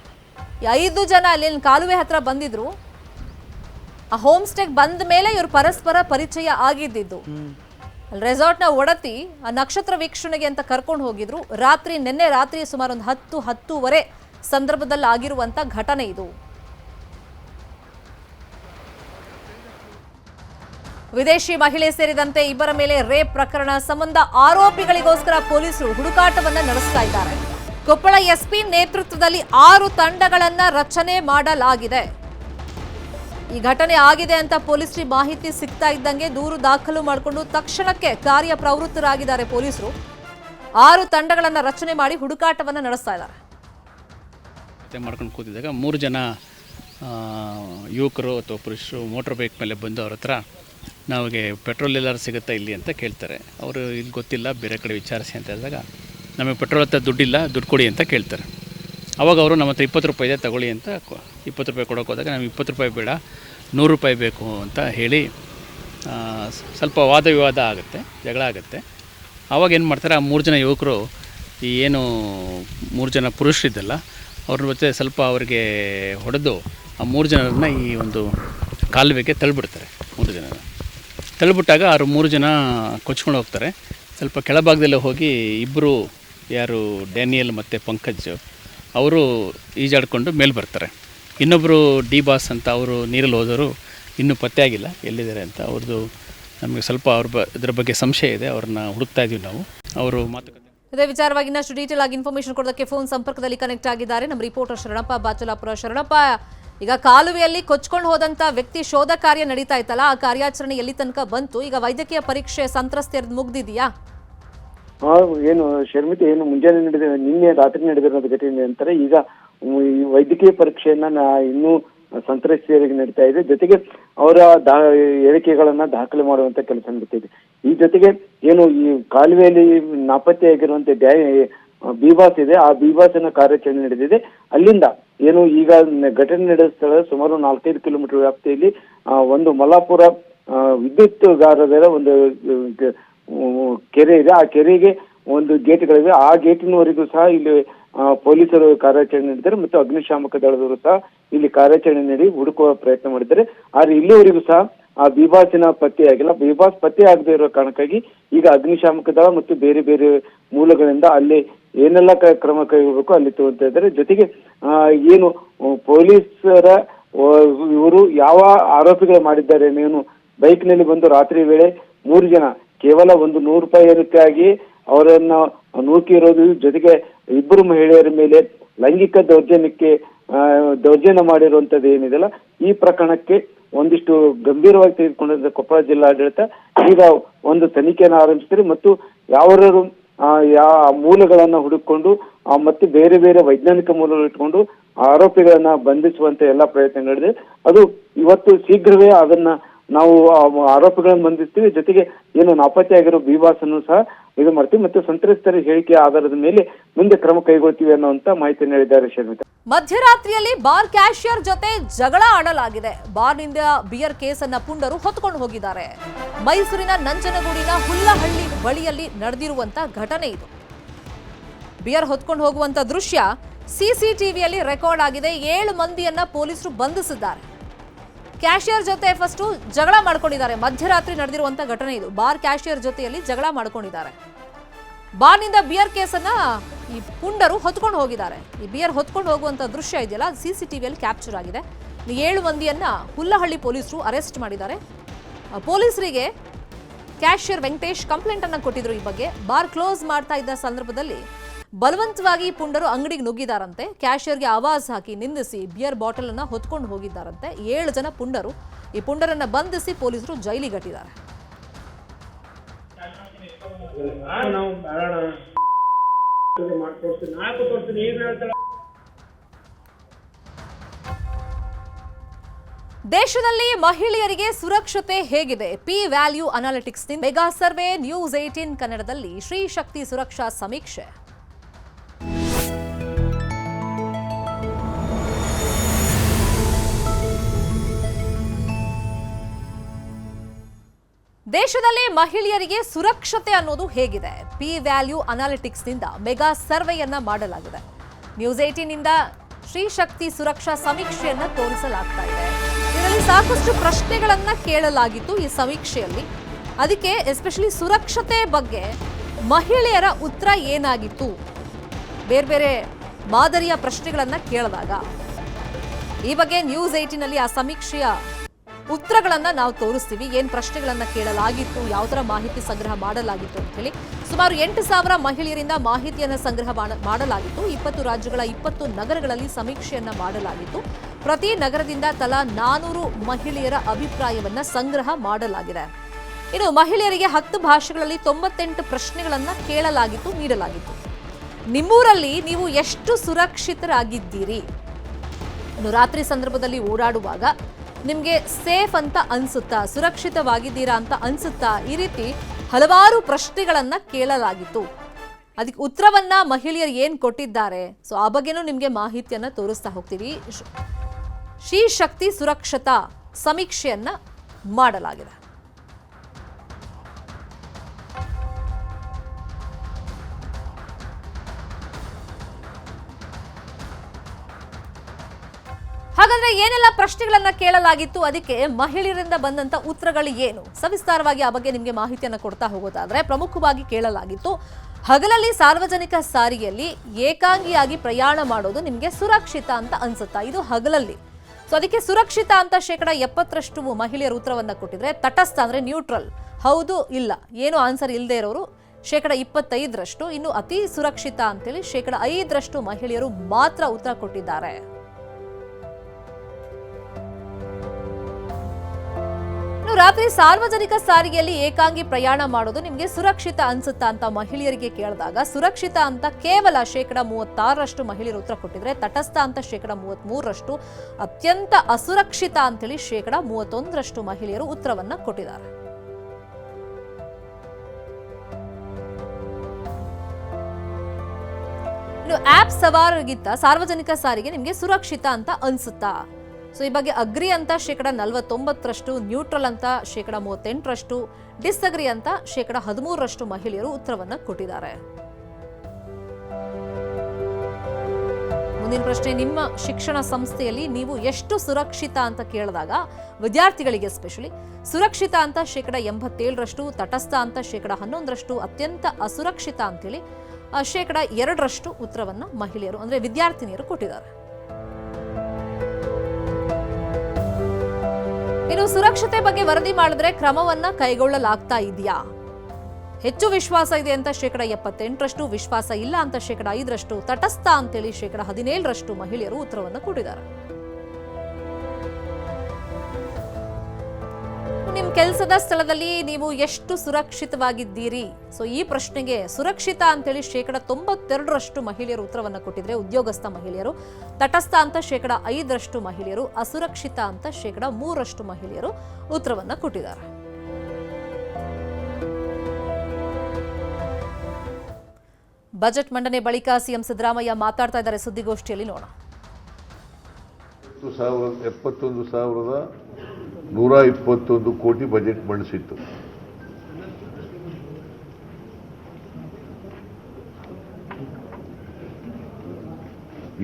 Speaker 1: ಐದು ಜನ ಅಲ್ಲಿ ಕಾಲುವೆ ಹತ್ರ ಬಂದಿದ್ರು. ಆ ಹೋಮ್ ಸ್ಟೇಗೆ ಬಂದ ಮೇಲೆ ಇವರು ಪರಸ್ಪರ ಪರಿಚಯ ಆಗಿದ್ದಿದ್ದು. ರೆಸಾರ್ಟ್ನ ಒಡತಿ ಆ ನಕ್ಷತ್ರ ವೀಕ್ಷಣೆಗೆ ಅಂತ ಕರ್ಕೊಂಡು ಹೋಗಿದ್ರು. ರಾತ್ರಿ, ನಿನ್ನೆ ರಾತ್ರಿ ಸುಮಾರು ಒಂದು ಹತ್ತು ಹತ್ತೂವರೆ ಸಂದರ್ಭದಲ್ಲಿ ಆಗಿರುವಂತ ಘಟನೆ ಇದು. ವಿದೇಶಿ ಮಹಿಳೆ ಸೇರಿದಂತೆ ಇಬ್ಬರ ಮೇಲೆ ರೇಪ್ ಪ್ರಕರಣ ಸಂಬಂಧ ಆರೋಪಿಗಳಿಗೋಸ್ಕರ ಪೊಲೀಸರು ಹುಡುಕಾಟವನ್ನು ನಡೆಸ್ತಾ ಇದ್ದಾರೆ. ಕೊಪ್ಪಳ ಎಸ್ಪಿ ನೇತೃತ್ವದಲ್ಲಿ ಆರು ತಂಡಗಳನ್ನ ರಚನೆ ಮಾಡಲಾಗಿದೆ. ಈ ಘಟನೆ ಆಗಿದೆ ಅಂತ ಪೊಲೀಸರಿಗೆ ಮಾಹಿತಿ ಸಿಗ್ತಾ ಇದ್ದಂಗೆ ದೂರು ದಾಖಲು ಮಾಡಿಕೊಂಡು ತಕ್ಷಣಕ್ಕೆ ಕಾರ್ಯ ಪ್ರವೃತ್ತರಾಗಿದ್ದಾರೆ ಪೊಲೀಸರು. ಆರು ತಂಡಗಳನ್ನ ರಚನೆ ಮಾಡಿ ಹುಡುಕಾಟವನ್ನು ನಡೆಸ್ತಾ ಇದ್ದಾರೆ.
Speaker 7: ಮಾಡ್ಕೊಂಡು ಕೂತಿದ್ದಾಗ ಮೂರು ಜನ ಯುವಕರು ಅಥವಾ ಪುರುಷರು ಮೋಟ್ರ್ ಬೈಕ್ ಮೇಲೆ ಬಂದು ಅವ್ರ ಹತ್ರ ನಮಗೆ ಪೆಟ್ರೋಲ್ ಎಲ್ಲರೂ ಸಿಗುತ್ತಾ ಇಲ್ಲಿ ಅಂತ ಕೇಳ್ತಾರೆ. ಅವರು ಇಲ್ಲಿ ಗೊತ್ತಿಲ್ಲ, ಬೇರೆ ಕಡೆ ವಿಚಾರಿಸಿ ಅಂತ ಹೇಳಿದಾಗ, ನಮಗೆ ಪೆಟ್ರೋಲ್ ಹತ್ರ ದುಡ್ಡಿಲ್ಲ, ದುಡ್ಡು ಕೊಡಿ ಅಂತ ಕೇಳ್ತಾರೆ. ಅವಾಗ ಅವರು ನಮ್ಮ ಹತ್ರ ಇಪ್ಪತ್ತು ರೂಪಾಯಿ ಇದೆ, ತಗೊಳ್ಳಿ ಅಂತ ಇಪ್ಪತ್ತು ರೂಪಾಯಿ ಕೊಡೋಕೆ ಹೋದಾಗ, ನಮ್ಗೆ ಇಪ್ಪತ್ತು ರೂಪಾಯಿ ಬೇಡ, ನೂರು ರೂಪಾಯಿ ಬೇಕು ಅಂತ ಹೇಳಿ ಸ್ವಲ್ಪ ವಾದ ವಿವಾದ ಆಗುತ್ತೆ, ಜಗಳ ಆಗುತ್ತೆ. ಆವಾಗ ಏನು ಮಾಡ್ತಾರೆ, ಆ ಮೂರು ಜನ ಯುವಕರು, ಈ ಏನು ಮೂರು ಜನ ಪುರುಷರಿದ್ದಲ್ಲ ಅವ್ರ ಜೊತೆ ಸ್ವಲ್ಪ ಅವರಿಗೆ ಹೊಡೆದು, ಆ ಮೂರು ಜನರನ್ನ ಈ ಒಂದು ಕಾಲುವೆಗೆ ತಳ್ಳಿಬಿಡ್ತಾರೆ. ತಳ್ಳಿಬಿಟ್ಟಾಗ ಅವರು ಮೂರು ಜನ ಕೊಚ್ಕೊಂಡು ಹೋಗ್ತಾರೆ. ಸ್ವಲ್ಪ ಕೆಳಭಾಗದಲ್ಲೇ ಹೋಗಿ ಇಬ್ಬರು ಯಾರು ಡ್ಯಾನಿಯಲ್ ಮತ್ತು ಪಂಕಜ್ ಅವರು ಈಜಾಡಿಕೊಂಡು ಮೇಲೆ ಬರ್ತಾರೆ. ಇನ್ನೊಬ್ಬರು ಡಿ ಬಾಸ್ ಅಂತ ಅವರು ನೀರಲ್ಲಿ ಹೋದವರು ಇನ್ನೂ ಪತ್ತೆ ಆಗಿಲ್ಲ, ಎಲ್ಲಿದ್ದಾರೆ ಅಂತ. ಅವ್ರದ್ದು ನಮಗೆ ಸ್ವಲ್ಪ ಅವ್ರ ಬ, ಇದ್ರ ಬಗ್ಗೆ ಸಂಶಯ ಇದೆ, ಅವ್ರನ್ನ ಹುಡುಕ್ತಾ ಇದ್ದೀವಿ ನಾವು. ಅವರು ಮಾತುಕತೆ
Speaker 1: ಇದೇ ವಿಚಾರವಾಗಿ ಇನ್ನಷ್ಟು ಡೀಟೇಲ್ ಆಗಿ ಇನ್ಫಾರ್ಮೇಶನ್ ಕೊಡೋದಕ್ಕೆ ಫೋನ್ ಸಂಪರ್ಕದಲ್ಲಿ ಕನೆಕ್ಟ್ ಆಗಿದ್ದಾರೆ. ನಮ್ಮ ರಿಪೋರ್ಟರ್ ಶರಣಪ್ಪ, ಬಾಚಲಾಪುರ ಶರಣಪ್ಪ. ಈಗ ಕಾಲುವೆಯಲ್ಲಿ ಕೊಚ್ಕೊಂಡು ಹೋದಂತ ವ್ಯಕ್ತಿ ಶೋಧ ಕಾರ್ಯ ನಡೀತಾ ಇತ್ತಲ್ಲ, ಆ ಕಾರ್ಯಾಚರಣೆ ಎಲ್ಲಿ ತನಕ ಬಂತು? ಈಗ ವೈದ್ಯಕೀಯ ಪರೀಕ್ಷೆ ಸಂತ್ರಸ್ತೆಯರ್ದು ಮುಗ್ದಿದೆಯಾ?
Speaker 8: ಏನು, ಶರ್ಮಿತೆ, ಏನು ಮುಂಜಾನೆ ನಡೆದ, ನಿನ್ನೆ ರಾತ್ರಿ ನಡೆದಿರೋದು ಘಟನೆ ಅಂತಾರೆ ಈಗ ವೈದ್ಯಕೀಯ ಪರೀಕ್ಷೆಯನ್ನ ಇನ್ನೂ ಸಂತ್ರಸ್ತೆಯರಿಗೆ ನಡೀತಾ ಇದೆ. ಜೊತೆಗೆ ಅವರ ದಾ, ಹೇಳಿಕೆಗಳನ್ನ ದಾಖಲೆ ಮಾಡುವಂತ ಕೆಲಸ ನಡೀತಾ ಈ ಜೊತೆಗೆ ಏನು, ಈ ಕಾಲುವೆಯಲ್ಲಿ ನಾಪತ್ತೆಯಾಗಿರುವಂತ ಡ್ಯಾ ಬಿಬಾಸ್ ಇದೆ. ಆ ಬಿಬಾಸಿನ ಕಾರ್ಯಾಚರಣೆ ನಡೆದಿದೆ. ಅಲ್ಲಿಂದ ಏನು ಈಗ ಘಟನೆ ನಡೆದ ಸ್ಥಳ ಸುಮಾರು ನಾಲ್ಕೈದು ಕಿಲೋಮೀಟರ್ ವ್ಯಾಪ್ತಿಯಲ್ಲಿ ಒಂದು ಮಲಾಪುರ ವಿದ್ಯುತ್ ವಿದ್ಯುತ್ಗಾರದ ಒಂದು ಕೆರೆ ಇದೆ. ಆ ಕೆರೆಗೆ ಒಂದು ಗೇಟ್ಗಳಿವೆ. ಆ ಗೇಟಿನವರೆಗೂ ಸಹ ಇಲ್ಲಿ ಪೊಲೀಸರು ಕಾರ್ಯಾಚರಣೆ ನಡೆದಿದ್ದಾರೆ ಮತ್ತು ಅಗ್ನಿಶಾಮಕ ದಳದವರು ಸಹ ಇಲ್ಲಿ ಕಾರ್ಯಾಚರಣೆ ನೀಡಿ ಹುಡುಕುವ ಪ್ರಯತ್ನ ಮಾಡಿದ್ದಾರೆ. ಆದ್ರೆ ಇಲ್ಲಿವರೆಗೂ ಸಹ ಆ ಬಿಬಾಸಿನ ಪತ್ತೆಯಾಗಿಲ್ಲ ಬಿಬಾಸ್ ಪತ್ತೆ ಆಗದೇ ಇರೋ ಕಾರಣಕ್ಕಾಗಿ ಈಗ ಅಗ್ನಿಶಾಮಕ ದಳ ಮತ್ತು ಬೇರೆ ಬೇರೆ ಮೂಲಗಳಿಂದ ಅಲ್ಲಿ ಏನೆಲ್ಲ ಕ್ರಮ ಕೈಗೊಳ್ಳಬೇಕು ಅಲ್ಲಿ ತಗೊಂತಾ ಇದ್ದಾರೆ. ಜೊತೆಗೆ ಏನು ಪೊಲೀಸರ ಇವರು ಯಾವ ಆರೋಪಿಗಳು ಮಾಡಿದ್ದಾರೆ ಏನು ಬೈಕ್ನಲ್ಲಿ ಬಂದು ರಾತ್ರಿ ವೇಳೆ ಮೂರು ಜನ, ಕೇವಲ ಒಂದು ನೂರು ರೂಪಾಯಿ ಏನಕ್ಕಾಗಿ ಅವರನ್ನ ನೂಕಿರೋದು ಜೊತೆಗೆ ಇಬ್ಬರು ಮಹಿಳೆಯರ ಮೇಲೆ ಲೈಂಗಿಕ ದೌರ್ಜನ್ಯಕ್ಕೆ ದೌರ್ಜನ್ಯ ಮಾಡಿರುವಂತದ್ದು ಏನಿದೆಯಲ್ಲ, ಈ ಪ್ರಕರಣಕ್ಕೆ ಒಂದಿಷ್ಟು ಗಂಭೀರವಾಗಿ ತೆಗೆದುಕೊಂಡಿದ್ದ ಕೊಪ್ಪಳ ಜಿಲ್ಲಾಡಳಿತ. ಈಗ ಒಂದು ತನಿಖೆಯನ್ನು ಆರಂಭಿಸಿದ್ರೆ ಮತ್ತು ಯಾವ್ಯಾರು ಯಾ ಮೂಲಗಳನ್ನ ಹುಡುಕೊಂಡು ಮತ್ತೆ ಬೇರೆ ಬೇರೆ ವೈಜ್ಞಾನಿಕ ಮೂಲಗಳು ಇಟ್ಕೊಂಡು ಆರೋಪಿಗಳನ್ನ ಬಂಧಿಸುವಂತ ಎಲ್ಲ ಪ್ರಯತ್ನ ನಡೆದಿದೆ ಅದು ಇವತ್ತು ಶೀಘ್ರವೇ ಅದನ್ನ ನಾವು ಆರೋಪಿಗಳನ್ನು ಬಂಧಿಸ್ತೀವಿ. ಜೊತೆಗೆ ಏನು ನಾಪತ್ತೆಯಾಗಿರೋ ಬಿವಾಸನ್ನು ಸಹ ಇದು ಮಾಡ್ತೀವಿ ಮತ್ತು ಸಂತ್ರಸ್ತರ ಹೇಳಿಕೆ ಆಧಾರದ ಮೇಲೆ ಮುಂದೆ ಕ್ರಮ ಕೈಗೊಳ್ತೀವಿ ಅನ್ನುವಂತ ಮಾಹಿತಿ ನೀಡಿದ್ದಾರೆ ಶರ್ಮಿತ.
Speaker 1: ಮಧ್ಯರಾತ್ರಿಯಲ್ಲಿ ಬಾರ್ ಕ್ಯಾಶಿಯರ್ ಜೊತೆ ಜಗಳ ಆಡಲಾಗಿದೆ. ಬಾರ್ನಿಂದ ಬಿಯರ್ ಕೇಸನ್ನ ಪುಂಡರು ಹೊತ್ಕೊಂಡು ಹೋಗಿದ್ದಾರೆ. ಮೈಸೂರಿನ ನಂಜನಗೂಡಿನ ಹುಲ್ಲಹಳ್ಳಿ ಬಳಿಯಲ್ಲಿ ನಡೆದಿರುವಂತ ಘಟನೆ ಇದು. ಬಿಯರ್ ಹೊತ್ಕೊಂಡು ಹೋಗುವಂತ ದೃಶ್ಯ ಸಿಸಿಟಿವಿಯಲ್ಲಿ ರೆಕಾರ್ಡ್ ಆಗಿದೆ. ಏಳು ಮಂದಿಯನ್ನ ಪೊಲೀಸರು ಬಂಧಿಸಿದ್ದಾರೆ. ಕ್ಯಾಶಿಯರ್ ಜೊತೆ ಫಸ್ಟ್ ಜಗಳ ಮಾಡ್ಕೊಂಡಿದ್ದಾರೆ. ಮಧ್ಯರಾತ್ರಿ ನಡೆದಿರುವಂತ ಘಟನೆ ಇದು. ಬಾರ್ ಕ್ಯಾಶಿಯರ್ ಜೊತೆಯಲ್ಲಿ ಜಗಳ ಮಾಡ್ಕೊಂಡಿದ್ದಾರೆ. ಬಾರ್ನಿಂದ ಬಿಯರ್ ಕೇಸನ್ನ ಈ ಪುಂಡರು ಹೊತ್ಕೊಂಡು ಹೋಗಿದ್ದಾರೆ. ಈ ಬಿಯರ್ ಹೊತ್ಕೊಂಡು ಹೋಗುವಂತ ದೃಶ್ಯ ಇದೆಯಲ್ಲ, ಅದು ವಿಯಲ್ಲಿ ಕ್ಯಾಪ್ಚರ್ ಆಗಿದೆ. ಏಳು ಮಂದಿಯನ್ನ ಹುಲ್ಲಹಳ್ಳಿ ಪೊಲೀಸರು ಅರೆಸ್ಟ್ ಮಾಡಿದ್ದಾರೆ. ಪೊಲೀಸರಿಗೆ ಕ್ಯಾಶಿಯರ್ ವೆಂಕಟೇಶ್ ಕಂಪ್ಲೇಂಟ್ ಅನ್ನ ಕೊಟ್ಟಿದ್ರು ಈ ಬಗ್ಗೆ. ಬಾರ್ ಕ್ಲೋಸ್ ಮಾಡ್ತಾ ಇದ್ದ ಸಂದರ್ಭದಲ್ಲಿ ಬಲವಂತವಾಗಿ ಪುಂಡರು ಅಂಗಡಿಗೆ ನುಗ್ಗಿದಾರಂತೆ. ಕ್ಯಾಶಿಯರ್ಗೆ ಆವಾಜ್ ಹಾಕಿ ನಿಂದಿಸಿ ಬಿಯರ್ ಬಾಟಲ್ ಅನ್ನ ಹೊತ್ಕೊಂಡು ಹೋಗಿದ್ದಾರಂತೆ. ಏಳು ಜನ ಪುಂಡರು ಈ ಪುಂಡರನ್ನ ಬಂಧಿಸಿ ಪೊಲೀಸರು ಜೈಲಿಗಟ್ಟಿದ್ದಾರೆ. ದೇಶದಲ್ಲಿ ಮಹಿಳೆಯರಿಗೆ ಸುರಕ್ಷತೆ ಹೇಗಿದೆ? P Value Analytics mega survey News eighteen ಕನ್ನಡದಲ್ಲಿ ಶ್ರೀ ಶಕ್ತಿ ಸುರಕ್ಷಾ ಸಮೀಕ್ಷೆ. ದೇಶದಲ್ಲಿ ಮಹಿಳೆಯರಿಗೆ ಸುರಕ್ಷತೆ ಅನ್ನೋದು ಹೇಗಿದೆ. ಪಿ ವ್ಯಾಲ್ಯೂ ಅನಾಲಿಟಿಕ್ಸ್ನಿಂದ ಮೆಗಾ ಸರ್ವೆಯನ್ನ ಮಾಡಲಾಗಿದೆ. ನ್ಯೂಸ್ ಏಟೀನಿಂದ ಶ್ರೀ ಶಕ್ತಿ ಸುರಕ್ಷಾ ಸಮೀಕ್ಷೆಯನ್ನ ತೋರಿಸಲಾಗ್ತಾ ಇದೆ. ಇದರಲ್ಲಿ ಸಾಕಷ್ಟು ಪ್ರಶ್ನೆಗಳನ್ನ ಕೇಳಲಾಗಿತ್ತು ಈ ಸಮೀಕ್ಷೆಯಲ್ಲಿ. ಅದಕ್ಕೆ ಎಸ್ಪೆಷಲಿ ಸುರಕ್ಷತೆ ಬಗ್ಗೆ ಮಹಿಳೆಯರ ಉತ್ತರ ಏನಾಗಿತ್ತು? ಬೇರೆ ಬೇರೆ ಮಾದರಿಯ ಪ್ರಶ್ನೆಗಳನ್ನ ಕೇಳಿದಾಗ. ಈ ಬಗ್ಗೆ ನ್ಯೂಸ್ ಏಟಿನಲ್ಲಿ ಆ ಸಮೀಕ್ಷೆಯ ಉತ್ತರಗಳನ್ನ ನಾವು ತೋರಿಸ್ತೀವಿ, ಏನ್ ಪ್ರಶ್ನೆಗಳನ್ನ ಕೇಳಲಾಗಿತ್ತು, ಯಾವ ತರ ಮಾಹಿತಿ ಸಂಗ್ರಹ ಮಾಡಲಾಗಿತ್ತು ಅಂತ ಹೇಳಿ. ಸುಮಾರು ಎಂಟು ಸಾವಿರ ಮಹಿಳೆಯರಿಂದ ಮಾಹಿತಿಯನ್ನ ಸಂಗ್ರಹ ಮಾಡಲಾಗಿತ್ತು. ಇಪ್ಪತ್ತು ರಾಜ್ಯಗಳ ಇಪ್ಪತ್ತು ನಗರಗಳಲ್ಲಿ ಸಮೀಕ್ಷೆಯನ್ನ ಮಾಡಲಾಗಿತ್ತು. ಪ್ರತಿ ನಗರದಿಂದ ತಲಾ ನಾನೂರು ಮಹಿಳೆಯರ ಅಭಿಪ್ರಾಯವನ್ನ ಸಂಗ್ರಹ ಮಾಡಲಾಗಿದೆ. ಇನ್ನು ಮಹಿಳೆಯರಿಗೆ ಹತ್ತು ಭಾಷೆಗಳಲ್ಲಿ ತೊಂಬತ್ತೆಂಟು ಪ್ರಶ್ನೆಗಳನ್ನ ಕೇಳಲಾಗಿತ್ತು, ನೀಡಲಾಗಿತ್ತು. ನಿಮ್ಮೂರಲ್ಲಿ ನೀವು ಎಷ್ಟು ಸುರಕ್ಷಿತರಾಗಿದ್ದೀರಿ? ರಾತ್ರಿ ಸಂದರ್ಭದಲ್ಲಿ ಓಡಾಡುವಾಗ ನಿಮಗೆ ಸೇಫ್ ಅಂತ ಅನ್ಸುತ್ತಾ, ಸುರಕ್ಷಿತವಾಗಿದ್ದೀರಾ ಅಂತ ಅನ್ಸುತ್ತಾ ಈ ರೀತಿ ಹಲವಾರು ಪ್ರಶ್ನೆಗಳನ್ನ ಕೇಳಲಾಗಿತ್ತು. ಅದಕ್ಕೆ ಉತ್ತರವನ್ನ ಮಹಿಳೆಯರು ಏನು ಕೊಟ್ಟಿದ್ದಾರೆ? ಸೊ ಆ ಬಗ್ಗೆನೂ ನಿಮಗೆ ಮಾಹಿತಿಯನ್ನ ತೋರಿಸ್ತಾ ಹೋಗ್ತೀವಿ. ಶ್ರೀ ಶಕ್ತಿ ಸುರಕ್ಷತಾ ಸಮೀಕ್ಷೆಯನ್ನ ಮಾಡಲಾಗಿದೆ. ಹಾಗಾದ್ರೆ ಏನೆಲ್ಲ ಪ್ರಶ್ನೆಗಳನ್ನ ಕೇಳಲಾಗಿತ್ತು? ಅದಕ್ಕೆ ಮಹಿಳೆಯರಿಂದ ಬಂದಂತ ಉತ್ತರಗಳು ಏನು? ಸವಿಸ್ತಾರವಾಗಿ ಆ ಬಗ್ಗೆ ನಿಮಗೆ ಮಾಹಿತಿಯನ್ನು ಕೊಡ್ತಾ ಹೋಗೋದಾದ್ರೆ ಪ್ರಮುಖವಾಗಿ ಕೇಳಲಾಗಿತ್ತು, ಹಗಲಲ್ಲಿ ಸಾರ್ವಜನಿಕ ಸಾರಿಗೆಯಲ್ಲಿ ಏಕಾಂಗಿಯಾಗಿ ಪ್ರಯಾಣ ಮಾಡೋದು ನಿಮಗೆ ಸುರಕ್ಷಿತ ಅಂತ ಅನ್ಸುತ್ತಾ? ಇದು ಹಗಲಲ್ಲಿ. ಸೊ ಅದಕ್ಕೆ ಸುರಕ್ಷಿತ ಅಂತ ಶೇಕಡ ಎಪ್ಪತ್ತರಷ್ಟು ಮಹಿಳೆಯರು ಉತ್ತರವನ್ನ ಕೊಟ್ಟಿದ್ರೆ ತಟಸ್ಥ ಅಂದ್ರೆ ನ್ಯೂಟ್ರಲ್ ಹೌದು, ಇಲ್ಲ. ಏನು ಆನ್ಸರ್ ಇಲ್ಲದೆ ಇರೋರು? ಶೇಕಡ ಇಪ್ಪತ್ತೈದರಷ್ಟು. ಇನ್ನು ಅತಿ ಸುರಕ್ಷಿತ ಅಂತೇಳಿ ಶೇಕಡ ಐದರಷ್ಟು ಮಹಿಳೆಯರು ಮಾತ್ರ ಉತ್ತರ ಕೊಟ್ಟಿದ್ದಾರೆ. ರಾತ್ರಿ ಸಾರ್ವಜನಿಕ ಸಾರಿಗೆಯಲ್ಲಿ ಏಕಾಂಗಿ ಪ್ರಯಾಣ ಮಾಡೋದು ನಿಮಗೆ ಸುರಕ್ಷಿತ ಅನ್ಸುತ್ತಾ ಅಂತ ಮಹಿಳೆಯರಿಗೆ ಕೇಳಿದಾಗ, ಸುರಕ್ಷಿತ ಅಂತ ಕೇವಲ ಶೇಕಡ ಮೂವತ್ತಾರರಷ್ಟು ಮಹಿಳೆಯರು ಉತ್ತರ ಕೊಟ್ಟಿದ್ರೆ, ತಟಸ್ಥ ಅಂತ ಶೇಕಡ ಮೂವತ್ಮೂರರಷ್ಟು, ಅತ್ಯಂತ ಅಸುರಕ್ಷಿತ ಅಂತೇಳಿ ಶೇಕಡ ಮೂವತ್ತೊಂದರಷ್ಟು ಮಹಿಳೆಯರು ಉತ್ತರವನ್ನ ಕೊಟ್ಟಿದ್ದಾರೆ. ಇನ್ನು ಆಪ್ ಸವಾರಗಿಂತ ಸಾರ್ವಜನಿಕ ಸಾರಿಗೆ ನಿಮಗೆ ಸುರಕ್ಷಿತ ಅಂತ ಅನ್ಸುತ್ತಾ? ಸೊ, ಈ ಬಗ್ಗೆ ಅಗ್ರಿ ಅಂತ ಶೇಕಡ ನಲವತ್ತೊಂಬತ್ತರಷ್ಟು, ನ್ಯೂಟ್ರಲ್ ಅಂತ ಶೇಕಡ ಮೂವತ್ತೆಂಟರಷ್ಟು, ಡಿಸ್ಅಗ್ರಿ ಅಂತ ಶೇಕಡ ಹದಿಮೂರರಷ್ಟು ಮಹಿಳೆಯರು ಉತ್ತರವನ್ನು ಕೊಟ್ಟಿದ್ದಾರೆ. ಮುಂದಿನ ಪ್ರಶ್ನೆ, ನಿಮ್ಮ ಶಿಕ್ಷಣ ಸಂಸ್ಥೆಯಲ್ಲಿ ನೀವು ಎಷ್ಟು ಸುರಕ್ಷಿತ ಅಂತ ಕೇಳಿದಾಗ, ವಿದ್ಯಾರ್ಥಿಗಳಿಗೆ ಎಸ್ಪೆಷಲಿ ಸುರಕ್ಷಿತ ಅಂತ ಶೇಕಡ ಎಂಬತ್ತೇಳರಷ್ಟು, ತಟಸ್ಥ ಅಂತ ಶೇಕಡ ಹನ್ನೊಂದರಷ್ಟು, ಅತ್ಯಂತ ಅಸುರಕ್ಷಿತ ಅಂತೇಳಿ ಶೇಕಡ ಎರಡರಷ್ಟು ಉತ್ತರವನ್ನು ಮಹಿಳೆಯರು, ಅಂದರೆ ವಿದ್ಯಾರ್ಥಿನಿಯರು ಕೊಟ್ಟಿದ್ದಾರೆ. ಇನ್ನು ಸುರಕ್ಷತೆ ಬಗ್ಗೆ ವರದಿ ಮಾಡಿದ್ರೆ ಕ್ರಮವನ್ನ ಕೈಗೊಳ್ಳಲಾಗ್ತಾ ಇದೆಯಾ? ಹೆಚ್ಚು ವಿಶ್ವಾಸ ಇದೆ ಅಂತ ಶೇಕಡ ಎಪ್ಪತ್ತೆಂಟರಷ್ಟು, ವಿಶ್ವಾಸ ಇಲ್ಲ ಅಂತ ಶೇಕಡ ಐದರಷ್ಟು, ತಟಸ್ಥ ಅಂತೇಳಿ ಶೇಕಡ ಹದಿನೇಳರಷ್ಟು ಮಹಿಳೆಯರು ಉತ್ತರವನ್ನು ಕೊಟ್ಟಿದ್ದಾರೆ. ನಿಮ್ಮ ಕೆಲಸದ ಸ್ಥಳದಲ್ಲಿ ನೀವು ಎಷ್ಟು ಸುರಕ್ಷಿತವಾಗಿದ್ದೀರಿ? ಸೊ ಈ ಪ್ರಶ್ನೆಗೆ ಸುರಕ್ಷಿತ ಅಂತೇಳಿ ಶೇಕಡ ತೊಂಬತ್ತೆರಡರಷ್ಟು ಮಹಿಳೆಯರು ಉತ್ತರವನ್ನು ಕೊಟ್ಟಿದ್ರೆ ಉದ್ಯೋಗಸ್ಥ ಮಹಿಳೆಯರು, ತಟಸ್ಥ ಅಂತ ಶೇಕಡ ಐದರಷ್ಟು ಮಹಿಳೆಯರು, ಅಸುರಕ್ಷಿತ ಅಂತ ಶೇಕಡ ಮೂರರಷ್ಟು ಮಹಿಳೆಯರು ಉತ್ತರವನ್ನು ಕೊಟ್ಟಿದ್ದಾರೆ. ಬಜೆಟ್ ಮಂಡನೆ ಬಳಿಕ ಸಿಎಂ ಸಿದ್ದರಾಮಯ್ಯ ಮಾತಾಡ್ತಾ ಇದ್ದಾರೆ ಸುದ್ದಿಗೋಷ್ಠಿಯಲ್ಲಿ ನೋಡೋಣ.
Speaker 9: ನೂರ ಇಪ್ಪತ್ತೊಂದು ಕೋಟಿ ಬಜೆಟ್ ಮಂಡಿಸಿತ್ತು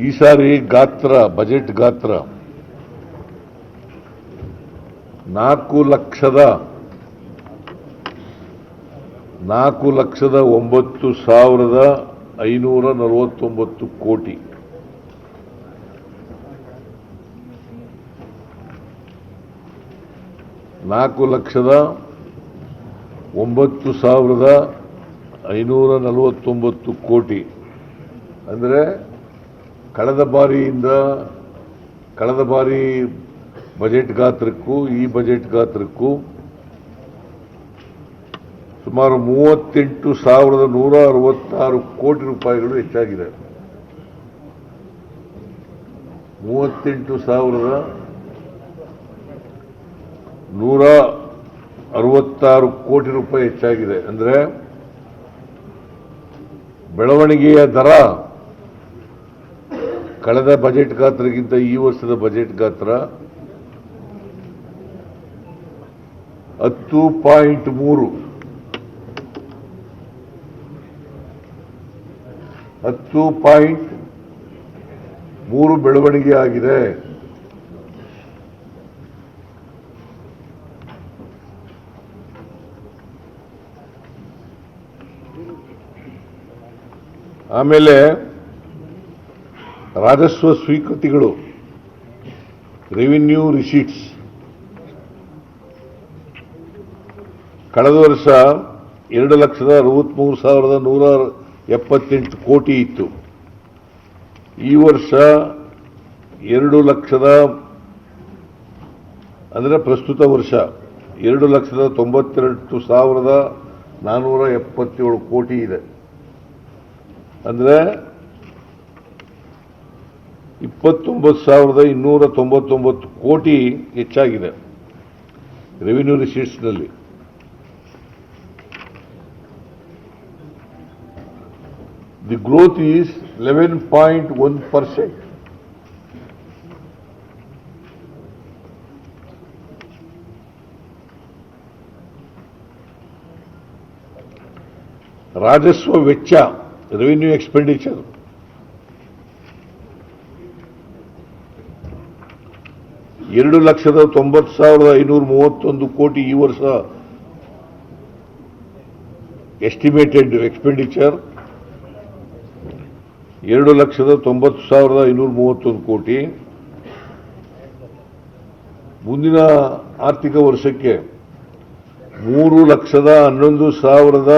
Speaker 9: ಈ ಸಾರಿ ಗಾತ್ರ, ಬಜೆಟ್ ಗಾತ್ರ ನಾಲ್ಕು ಲಕ್ಷದ ನಾಲ್ಕು ಲಕ್ಷದ ಒಂಬತ್ತು ಸಾವಿರದ ಐನೂರ ನಲವತ್ತೊಂಬತ್ತು ಕೋಟಿ. ನಾಲ್ಕು ಲಕ್ಷದ ಒಂಬತ್ತು ಸಾವಿರದ ಐನೂರ ನಲವತ್ತೊಂಬತ್ತು ಕೋಟಿ. ಅಂದರೆ ಕಳೆದ ಬಾರಿಯಿಂದ ಕಳೆದ ಬಾರಿ ಬಜೆಟ್ ಗಾತ್ರಕ್ಕೂ, ಈ ಬಜೆಟ್ ಗಾತ್ರಕ್ಕೂ ಸುಮಾರು ಮೂವತ್ತೆಂಟು ಸಾವಿರದ ನೂರ ಅರವತ್ತಾರು ಕೋಟಿ ರೂಪಾಯಿಗಳು ಹೆಚ್ಚಾಗಿದೆ. ಮೂವತ್ತೆಂಟು ಸಾವಿರದ ನೂರ ಅರವತ್ತಾರು ಕೋಟಿ ರೂಪಾಯಿ ಹೆಚ್ಚಾಗಿದೆ. ಅಂದರೆ ಬೆಳವಣಿಗೆಯ ದರ ಕಳೆದ ಬಜೆಟ್ ಗಾತ್ರಕ್ಕಿಂತ ಈ ವರ್ಷದ ಬಜೆಟ್ ಗಾತ್ರ ಹತ್ತು ಪಾಯಿಂಟ್ ಮೂರು. ಹತ್ತು ಪಾಯಿಂಟ್ ಮೂರು ಬೆಳವಣಿಗೆ ಆಗಿದೆ. ಆಮೇಲೆ ರಾಜಸ್ವ ಸ್ವೀಕೃತಿಗಳು ರೆವಿನ್ಯೂ ರಿಸೀಟ್ಸ್ ಕಳೆದ ವರ್ಷ ಎರಡು ಲಕ್ಷದ ಅರವತ್ತ್ಮೂರು ಸಾವಿರದ ನೂರ ಎಪ್ಪತ್ತೆಂಟು ಕೋಟಿ ಇತ್ತು. ಈ ವರ್ಷ ಎರಡು ಲಕ್ಷದ, ಅಂದರೆ ಪ್ರಸ್ತುತ ವರ್ಷ ಎರಡು ಲಕ್ಷದ ತೊಂಬತ್ತೆರಡು ಸಾವಿರದ ನಾನ್ನೂರ ಎಪ್ಪತ್ತೇಳು ಕೋಟಿ ಇದೆ. ಅಂದರೆ ಇಪ್ಪತ್ತೊಂಬತ್ತು ಸಾವಿರದ ಇನ್ನೂರ ತೊಂಬತ್ತೊಂಬತ್ತು ಕೋಟಿ ಹೆಚ್ಚಾಗಿದೆ revenue ರಿಸೀಟ್ಸ್ನಲ್ಲಿ the growth is eleven point one percent ರಾಜಸ್ವ ವೆಚ್ಚ ರೆವಿನ್ಯೂ ಎಕ್ಸ್ಪೆಂಡಿಚರ್ ಎರಡು ಲಕ್ಷದ ತೊಂಬತ್ತು ಸಾವಿರದ ಐನೂರ ಮೂವತ್ತೊಂದು ಕೋಟಿ ಈ ವರ್ಷ ಎಸ್ಟಿಮೇಟೆಡ್ ಎಕ್ಸ್ಪೆಂಡಿಚರ್ ಎರಡು ಲಕ್ಷದ ತೊಂಬತ್ತು ಸಾವಿರದ ಐನೂರ ಮೂವತ್ತೊಂದು ಕೋಟಿ. ಮುಂದಿನ ಆರ್ಥಿಕ ವರ್ಷಕ್ಕೆ ಮೂರು ಲಕ್ಷದ ಹನ್ನೊಂದು ಸಾವಿರದ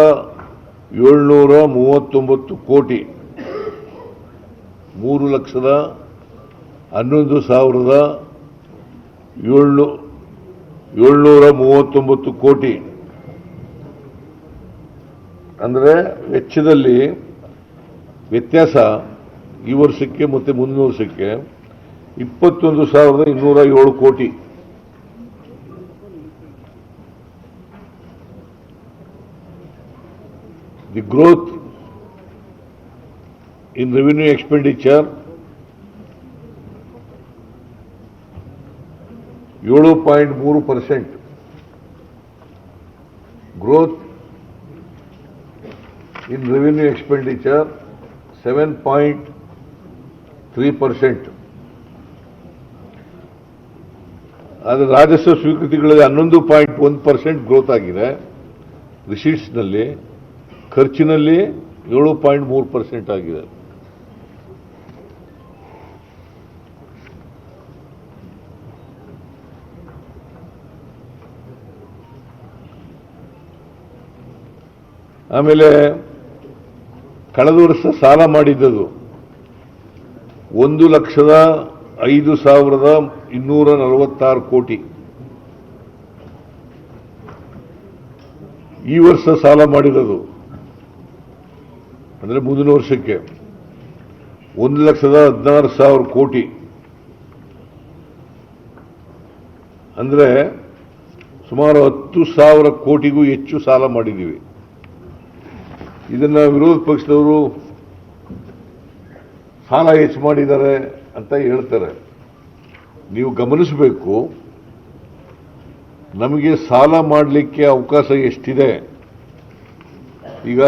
Speaker 9: ಏಳ್ನೂರ ಮೂವತ್ತೊಂಬತ್ತು ಕೋಟಿ. ಮೂರು ಲಕ್ಷದ ಹನ್ನೊಂದು ಸಾವಿರದ ಏಳ್ನೂ ಏಳ್ನೂರ ಮೂವತ್ತೊಂಬತ್ತು ಕೋಟಿ. ಅಂದರೆ ವೆಚ್ಚದಲ್ಲಿ ವ್ಯತ್ಯಾಸ ಈ ವರ್ಷಕ್ಕೆ ಮತ್ತು ಮುಂದಿನ ವರ್ಷಕ್ಕೆ ಇಪ್ಪತ್ತೊಂದು ಸಾವಿರದ ಇನ್ನೂರ ಏಳು ಕೋಟಿ. ದಿ ಗ್ರೋತ್ ಇನ್ revenue ಏಳು ಪಾಯಿಂಟ್ ಮೂರು percent. Growth in revenue expenditure seven point three percent ರಾಜಸ್ವ ಸ್ವೀಕೃತಿಗಳಲ್ಲಿ ಹನ್ನೊಂದು ಪಾಯಿಂಟ್ ಒಂದು ಪರ್ಸೆಂಟ್ ಗ್ರೋತ್ ಆಗಿದೆ. ರಿಸೀಟ್ಸ್ನಲ್ಲಿ ಖರ್ಚಿನಲ್ಲಿ ಏಳು ಪಾಯಿಂಟ್ ಮೂರು ಪರ್ಸೆಂಟ್ ಆಗಿದೆ. ಆಮೇಲೆ ಕಳೆದ ವರ್ಷ ಸಾಲ ಮಾಡಿದ್ದದು ಒಂದು ಲಕ್ಷದ ಐದು ಸಾವಿರದ ಇನ್ನೂರ ನಲವತ್ತಾರು ಕೋಟಿ. ಈ ವರ್ಷ ಸಾಲ ಮಾಡಿರೋದು ಅಂದರೆ ಮುಂದಿನ ವರ್ಷಕ್ಕೆ ಒಂದು ಲಕ್ಷದ ಹದಿನಾರು ಸಾವಿರ ಕೋಟಿ. ಅಂದರೆ ಸುಮಾರು ಹತ್ತು ಸಾವಿರ ಕೋಟಿಗೂ ಹೆಚ್ಚು ಸಾಲ ಮಾಡಿದ್ದೀವಿ. ಇದನ್ನು ವಿರೋಧ ಪಕ್ಷದವರು ಸಾಲ ಹೆಚ್ಚು ಮಾಡಿದ್ದಾರೆ ಅಂತ ಹೇಳ್ತಾರೆ. ನೀವು ಗಮನಿಸಬೇಕು, ನಮಗೆ ಸಾಲ ಮಾಡಲಿಕ್ಕೆ ಅವಕಾಶ ಎಷ್ಟಿದೆ? ಈಗ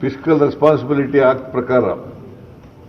Speaker 9: ಫಿಸಿಕಲ್ ರೆಸ್ಪಾನ್ಸಿಬಿಲಿಟಿ ಆಕ್ಟ್ ಪ್ರಕಾರ